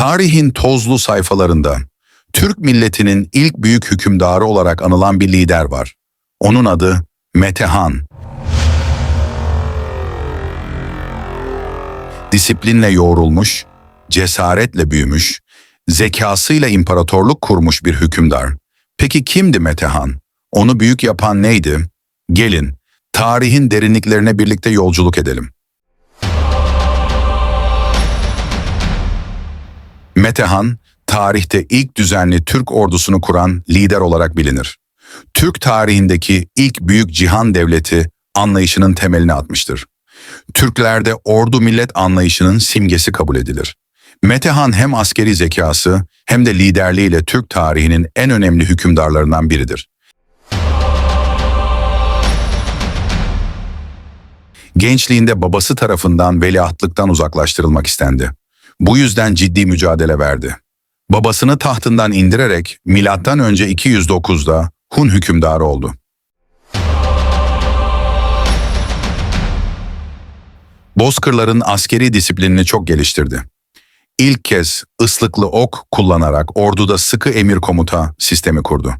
Tarihin tozlu sayfalarında Türk milletinin ilk büyük hükümdarı olarak anılan bir lider var. Onun adı Metehan. Disiplinle yoğrulmuş, cesaretle büyümüş, zekasıyla imparatorluk kurmuş bir hükümdar. Peki kimdi Metehan? Onu büyük yapan neydi? Gelin, tarihin derinliklerine birlikte yolculuk edelim. Metehan, tarihte ilk düzenli Türk ordusunu kuran lider olarak bilinir. Türk tarihindeki ilk büyük cihan devleti anlayışının temelini atmıştır. Türklerde ordu millet anlayışının simgesi kabul edilir. Metehan hem askeri zekası hem de liderliğiyle Türk tarihinin en önemli hükümdarlarından biridir. Gençliğinde babası tarafından veliahtlıktan uzaklaştırılmak istendi. Bu yüzden ciddi mücadele verdi. Babasını tahtından indirerek önce 209'da Hun hükümdarı oldu. Bozkırların askeri disiplinini çok geliştirdi. İlk kez ıslıklı ok kullanarak orduda sıkı emir komuta sistemi kurdu.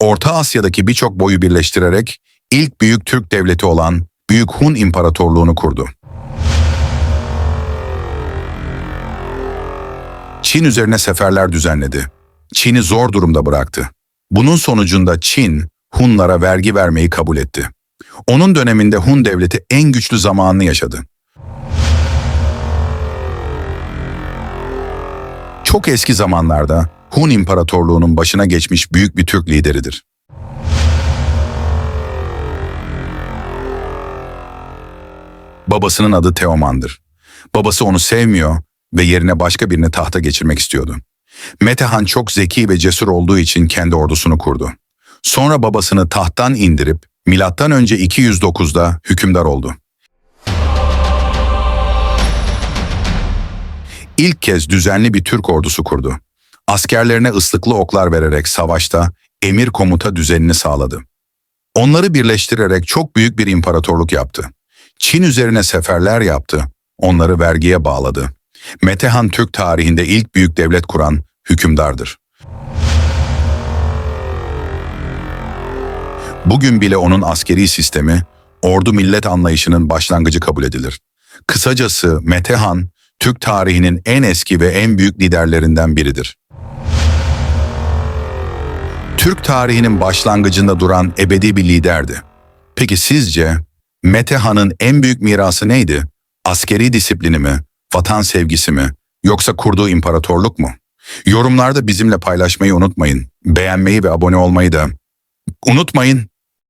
Orta Asya'daki birçok boyu birleştirerek ilk büyük Türk devleti olan Büyük Hun İmparatorluğunu kurdu. Çin üzerine seferler düzenledi. Çin'i zor durumda bıraktı. Bunun sonucunda Çin, Hunlara vergi vermeyi kabul etti. Onun döneminde Hun devleti en güçlü zamanını yaşadı. Çok eski zamanlarda Hun İmparatorluğu'nun başına geçmiş büyük bir Türk lideridir. Babasının adı Teoman'dır. Babası onu sevmiyor ve yerine başka birini tahta geçirmek istiyordu. Metehan çok zeki ve cesur olduğu için kendi ordusunu kurdu. Sonra babasını tahttan indirip milattan önce 209'da hükümdar oldu. İlk kez düzenli bir Türk ordusu kurdu. Askerlerine ıslıklı oklar vererek savaşta emir komuta düzenini sağladı. Onları birleştirerek çok büyük bir imparatorluk yaptı. Çin üzerine seferler yaptı, onları vergiye bağladı. Metehan Türk tarihinde ilk büyük devlet kuran hükümdardır. Bugün bile onun askeri sistemi, ordu millet anlayışının başlangıcı kabul edilir. Kısacası Metehan, Türk tarihinin en eski ve en büyük liderlerinden biridir. Türk tarihinin başlangıcında duran ebedi bir liderdi. Peki sizce Metehan'ın en büyük mirası neydi? Askeri disiplini mi, vatan sevgisi mi, yoksa kurduğu imparatorluk mu? Yorumlarda bizimle paylaşmayı unutmayın. Beğenmeyi ve abone olmayı da unutmayın.